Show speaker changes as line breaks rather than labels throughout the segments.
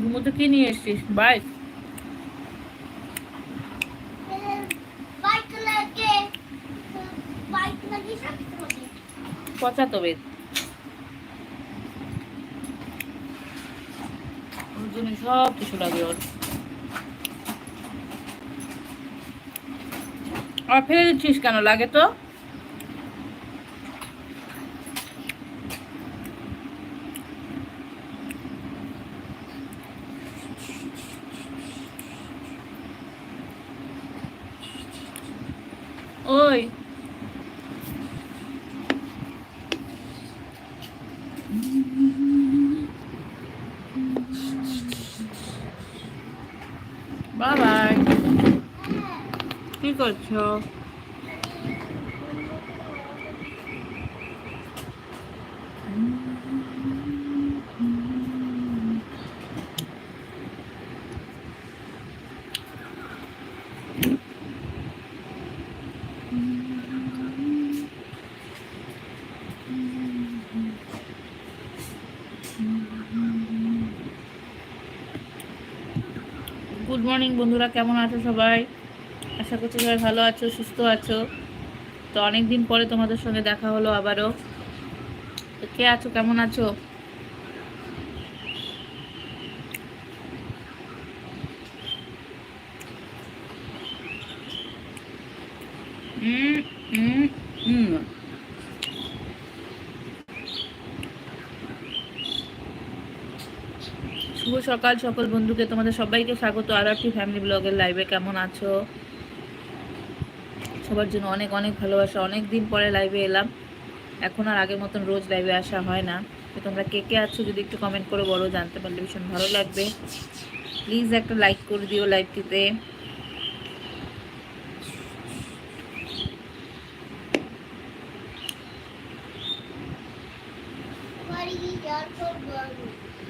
ঘুমোতে কি নিয়ে এসছিস? বাইক
বাইক লাগে। বাইক লাগে থাকতে হবে
পচা তবে ওর জন্য সব কিছু লাগে ওর। আর ফেলে দিচ্ছিস কেন? লাগে তো? ওই বাবাই কি করছ গুড মর্নিং বন্ধুরা, কেমন আছো সবাই? আশা করছি সবাই ভালো আছো, সুস্থ আছো। তো অনেক দিন পরে তোমাদের সঙ্গে দেখা হলো আবারও। তো কে আছো, কেমন আছো? হুম হুম হুম শুভ সকাল সকল বন্ধুকে তোমাদের সবাইকে স্বাগত। আর একটি ফ্যামিলি ব্লগের লাইভে কেমন আছো? সবার জন্য অনেক অনেক ভালোবাসা। অনেক দিন পরে লাইভে এলাম। এখন আর আগের মতন রোজ লাইভে আসা হয় না। তো তোমরা কে কে আছো যদি একটু কমেন্ট করে বলো জানতে পারলে ভীষণ ভালো লাগবে। প্লিজ একটা লাইক করে দিও লাইভটিতে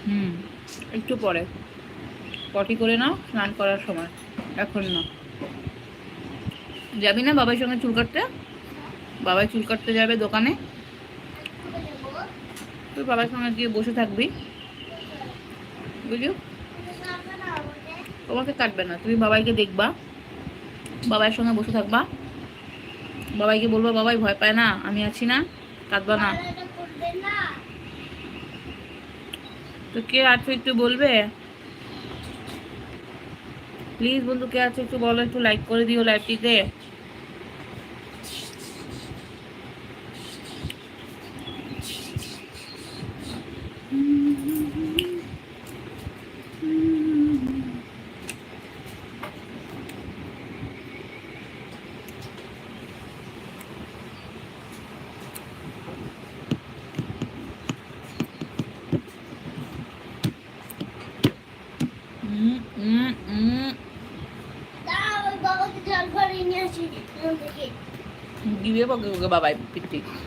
হুম। একটু পরে। পটি করে নাও, স্নান করার সময়। এখন না। যাবি না বাবার সঙ্গে চুল কাটতে? বাবাই চুল কাটতে যাবে দোকানে। তুই বাবার সঙ্গে গিয়ে বসে থাকবি। বুঝলি? তোমাকে কাটবে না, তুমি বাবাইকে দেখবা। বাবার সঙ্গে বসে থাকবা। বাবাইকে বলব, বাবাই ভয় পায় না, আমি আছি না কাটবা না। তো কে আছো একটু বলবে? প্লিজ বন্ধু, কে আছো একটু বলো, একটু লাইক করে দিও লাইভটিতে pag gababay, 50.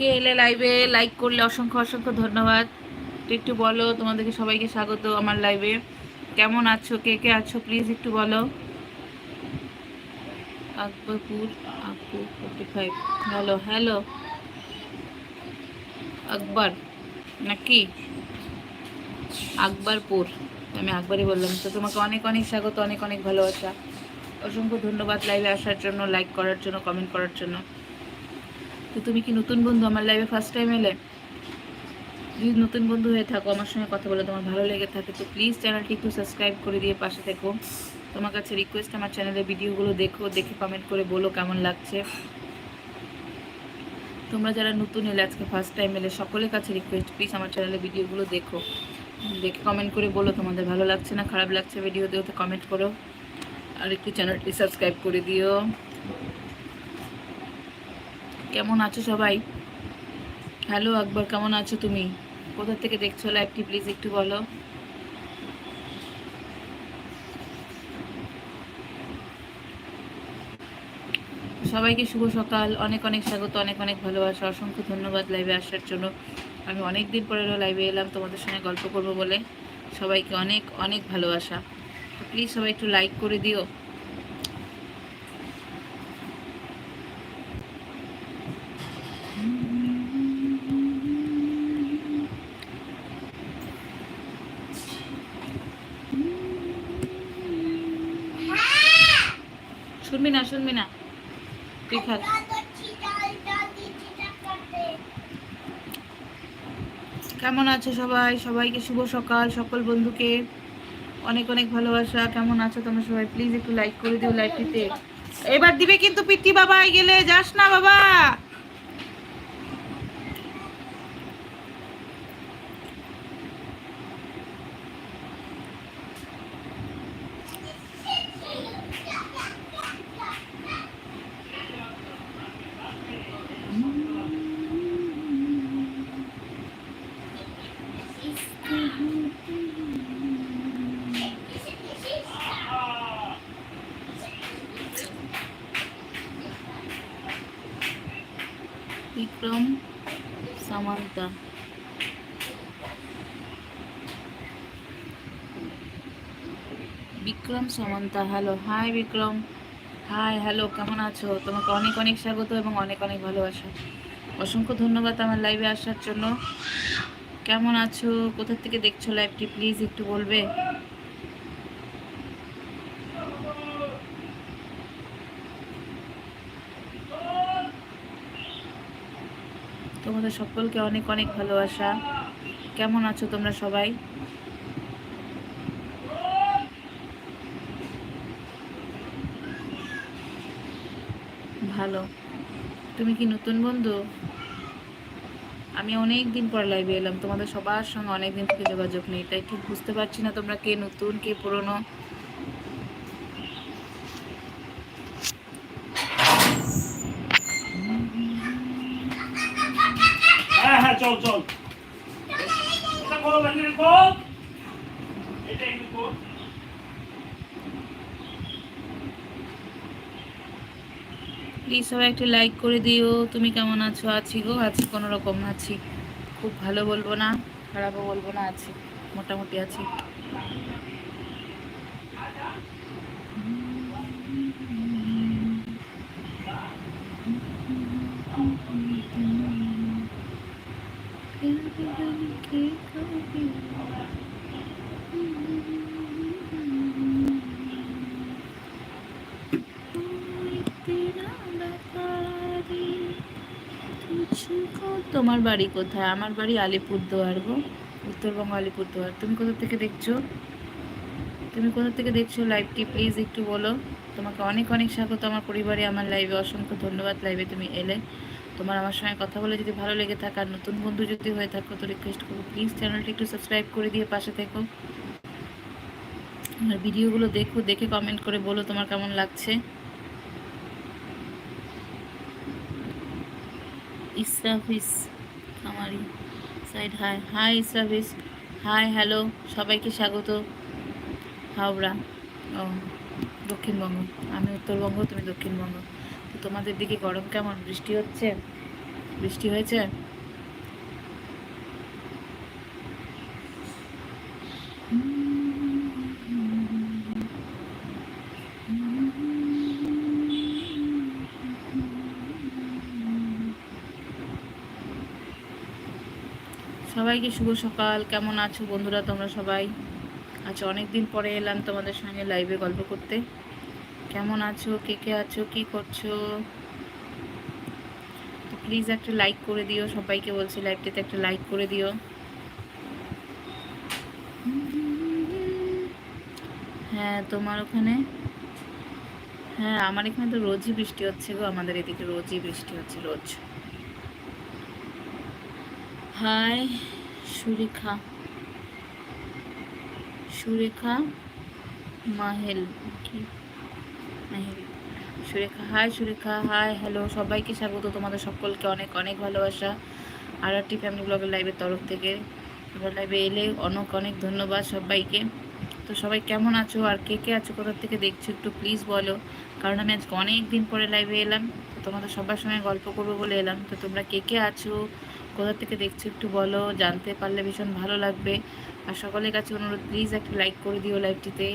কে এলে লাইভে লাইক করলে অসংখ্য অসংখ্য ধন্যবাদ। একটু বলো, তোমাদেরকে সবাইকে স্বাগত আমার লাইভে কেমন আছো? কে কে আছো? প্লিজ একটু বলো। Akbarpur আকু forty five hello hello Akbar, নাকি? আকবরপুর। আমি আকবরই বললাম। তো তোমাকে অনেক অনেক স্বাগত, অনেক অনেক ভালোবাসা। অসংখ্য ধন্যবাদ লাইভে আসার জন্য লাইক করার জন্য কমেন্ট করার জন্য। তো তুমি কি নতুন বন্ধু? আমার লাইফে ফার্স্ট টাইম এলে? যদি নতুন বন্ধু হয়ে থাকো, আমার সঙ্গে কথা বলে, তোমার ভালো লেগে থাকে। তো প্লিজ চ্যানেলটি একটু সাবস্ক্রাইব করে দিয়ে পাশে থেকো। তোমার কাছে রিকোয়েস্ট আমার চ্যানেলের ভিডিওগুলো দেখো, দেখে কমেন্ট করে বলো কেমন লাগছে। তোমরা যারা নতুন এলে, আজকে ফার্স্ট টাইম এলে, সকলের কাছে রিকোয়েস্ট প্লিজ আমার চ্যানেলের ভিডিওগুলো দেখো। দেখে কমেন্ট করে বলো, তোমাদের ভালো লাগছে না, খারাপ লাগছে ভিডিওতে ওতে কমেন্ট করো। আর একটু চ্যানেলটি সাবস্ক্রাইব করে দিও। কেমন আছো সবাই? হ্যালো আকবর, কেমন আছো তুমি? কোথা থেকে দেখছ লাইভটি প্লিজ একটু বলো। সবাইকে শুভ সকাল। অনেক অনেক স্বাগত, অনেক অনেক ভালোবাসা, অসংখ্য ধন্যবাদ লাইভে আসার জন্য। আমি অনেক দিন পরে লাইভে এলাম, তোমাদের সঙ্গে গল্প করব বলে। সবাইকে অনেক অনেক ভালোবাসা। প্লিজ সবাই একটু লাইক করে দিও। শুনবি না। তুই খা
ডাল করছি, ডাল, ডাল দিচ্ছি ডাক্তারকে।
কেমন আছো সবাই? সবাইকে শুভ সকাল। সকল বন্ধুকে অনেক অনেক ভালোবাসা। কেমন আছো তোমরা সবাই? প্লিজ একটু লাইক করে দিও লাইকটিতে এবার দিবে কিন্তু পিটি বাবা গেলে। যাস না বাবা। Vikram, Samantha. Vikram, Samantha hello hi Vikram. Hi hello কেমন আছো? তোমাকে অনেক অনেক স্বাগত এবং অনেক অনেক ভালোবাসা। অসংখ্য ধন্যবাদ আমার লাইভে আসার জন্য। কেমন আছো? কোথা থেকে দেখছ লাইভটি প্লিজ একটু বলবে? তোমাদের সকলকে অনেক অনেক ভালোবাসা। কেমন আছো তোমরা সবাই? ভালো। তুমি কি নতুন বন্ধু? আমি অনেক দিন পর লাইভে এলাম। তোমাদের সবার সঙ্গে অনেক দিন থেকে যোগাযোগ নেই। তাই ঠিক বুঝতে পারছি না তোমরা কে নতুন, কে পুরনো
হ্যাঁ হ্যাঁ চল চল।
প্লিজ সবাই একটু লাইক করে দিও। তুমি কেমন আছো? আছি গো, আছি কোনো রকম আছি। খুব ভালো বলব না, খারাপও বলব না, আছি। মোটামুটি আছি। তোমার বাড়ি কোথায়? আমার বাড়ি আলিপুরদুয়ার গো, উত্তরবঙ্গ আলিপুরদুয়ার। তুমি কোথা থেকে দেখছ? তুমি কোথা থেকে দেখছ লাইভটি? প্লিজ একটু বলো। তোমাকে অনেক অনেক স্বাগত। আমার পরিবারে, আমার লাইভে অসংখ্য ধন্যবাদ। লাইভে তুমি এলে। তোমার আমার সঙ্গে কথা বলে যদি ভালো লেগে থাকে আর নতুন বন্ধু যদি হয়ে থাকো, তো রিকোয়েস্ট করব। প্লিজ চ্যানেলটি একটু সাবস্ক্রাইব করে দিয়ে পাশে থেকো। আর ভিডিওগুলো দেখো, দেখে কমেন্ট করে বলো তোমার কেমন লাগছে। ইসরাফিস আমারি side hi hi Israfis hi hello সবাইকে স্বাগত। হাওড়া, ও, দক্ষিণবঙ্গ, আমি উত্তরবঙ্গ, তুমি দক্ষিণবঙ্গ। তোমাদের দিকে গরম কেমন? বৃষ্টি হচ্ছে? বৃষ্টি হয়েছে? সবাইকে শুভ সকাল। কেমন আছো বন্ধুরা? তোমরা সবাই? আজ অনেক দিন পরে এলাম তোমাদের সঙ্গে লাইভে গল্প করতে। কেমন আছো? কে কে আছো? কি করছ? তো প্লিজ একটা লাইক করে দিও। সবাইকে বলছি লাইভটিতে একটা লাইক করে দিও। হ্যাঁ তোমার ওখানে? হ্যাঁ আমার এখানে তো রোজই বৃষ্টি হচ্ছে গো। আমাদের এদিকে রোজই বৃষ্টি হচ্ছে রোজ। হাই, সুরেখা। সুরেখা মাহেল, কি Surekha hi Surekha hi hello সবাইকে স্বাগত। তোমাদের সকলকে অনেক অনেক ভালোবাসা। আর একটি ফ্যামিলি ব্লগের লাইভের তরফ থেকে। তোমরা লাইভে এলে অনেক অনেক ধন্যবাদ সবাইকে। তো সবাই কেমন আছো? আর কে কে আছো কোথা থেকে দেখছ একটু প্লিজ বলো। কারণ আমি আজকে অনেক দিন পরে লাইভে এলাম। তো তোমাদের সবার সঙ্গে গল্প করব বলে এলাম। তো তোমরা কে কে আছো? কোথা থেকে দেখছ একটু বলো। জানতে পারলে ভীষণ ভালো লাগবে। আর সকলের কাছে অনুরোধ প্লিজ একটা লাইক করে দিও লাইভটিতে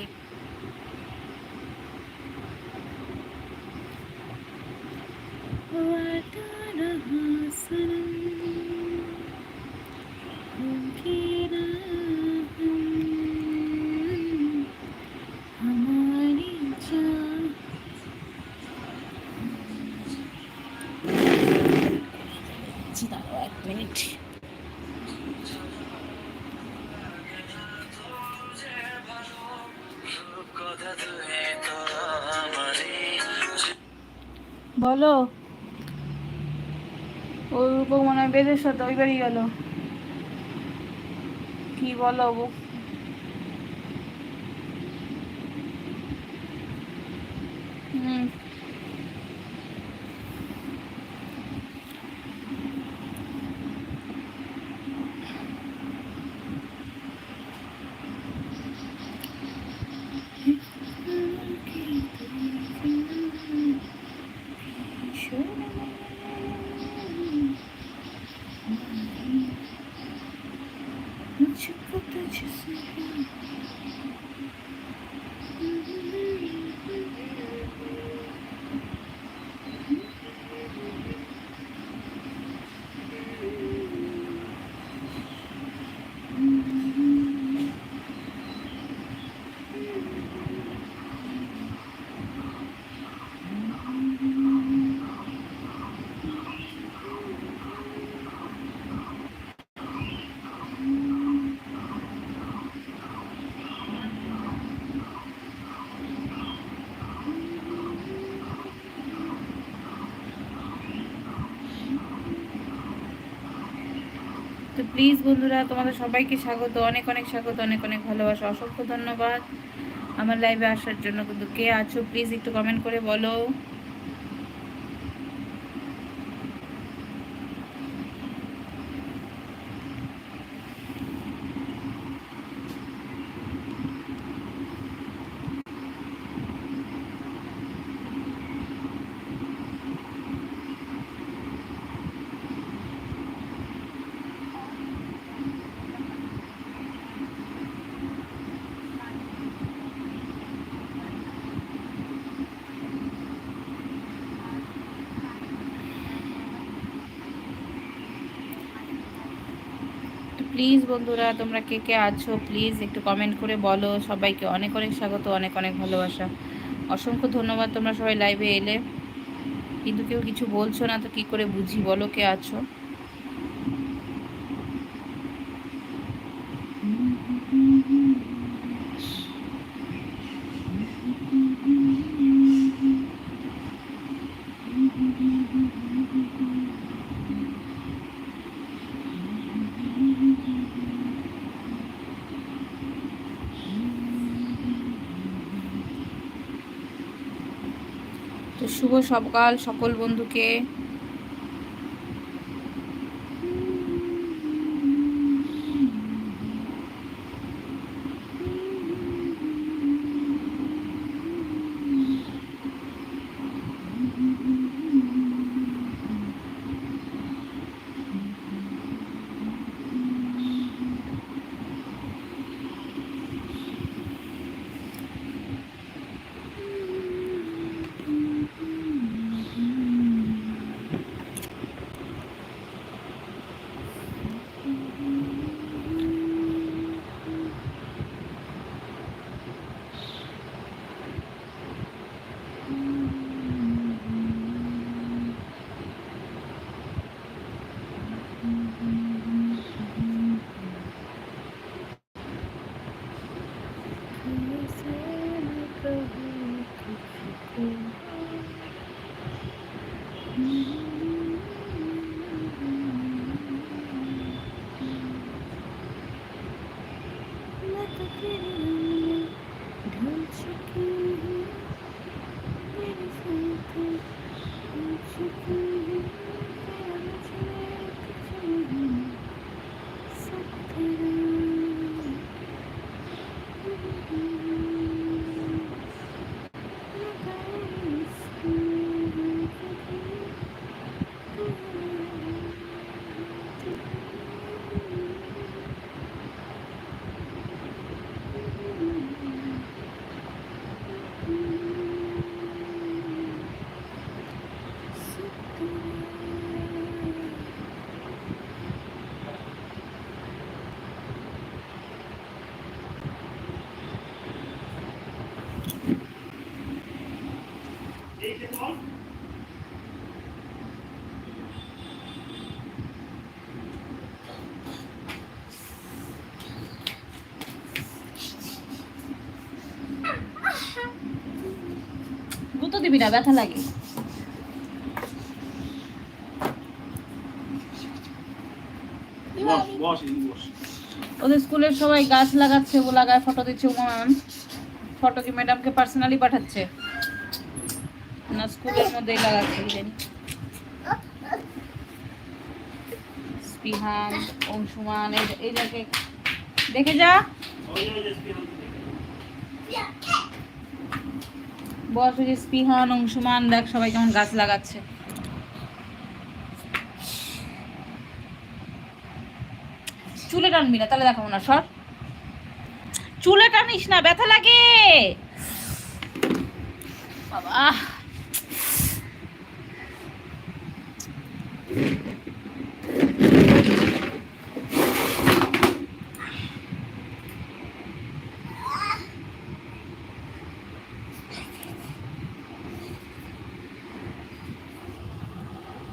বলো? ওই রূপক মনে হয় বেদের সাথে ওই বাড়ি গেল। কি বলো? হুম। তো প্লিজ বন্ধুরা, তোমাদের সবাইকে স্বাগত। অনেক অনেক স্বাগত, অনেক অনেক ভালোবাসা, অসংখ্য ধন্যবাদ। আমার লাইভে আসার জন্য কিন্তু কে আছো প্লিজ একটু কমেন্ট করে বলো। প্লিজ বন্ধুরা, তোমরা কে কে আছো, প্লিজ একটু কমেন্ট করে বলো। সবাইকে অনেক অনেক স্বাগত, অনেক অনেক ভালোবাসা। অসংখ্য ধন্যবাদ তোমরা সবাই লাইভে এলে। কিন্তু কেউ কিছু বলছো না, তো কি করে বুঝি? বলো কে আছো তো শুভ সকাল সকল বন্ধুকে।
Thank you.
না ব্যথা লাগে। ওদের স্কুলের সবাই গাছ লাগাচ্ছে ও লাগায় ফটো দিচ্ছে উমা ম্যাম ফটো কি ম্যাডামকে পার্সোনালি পাঠাচ্ছে? না স্কুলের মধ্যেই লাগাচ্ছে কি জানি স্পিহান অংশুমান এই যাকে দেখে যা
ওই ওই যে স্পিন
বস হয়েছে স্পিহন, অংশুমান, দেখ সবাই কেমন গাছ লাগাচ্ছে। চুলে টানবি না, তাহলে দেখাবো না, সর। চুলে টানিস না, ব্যথা লাগে। বাবা।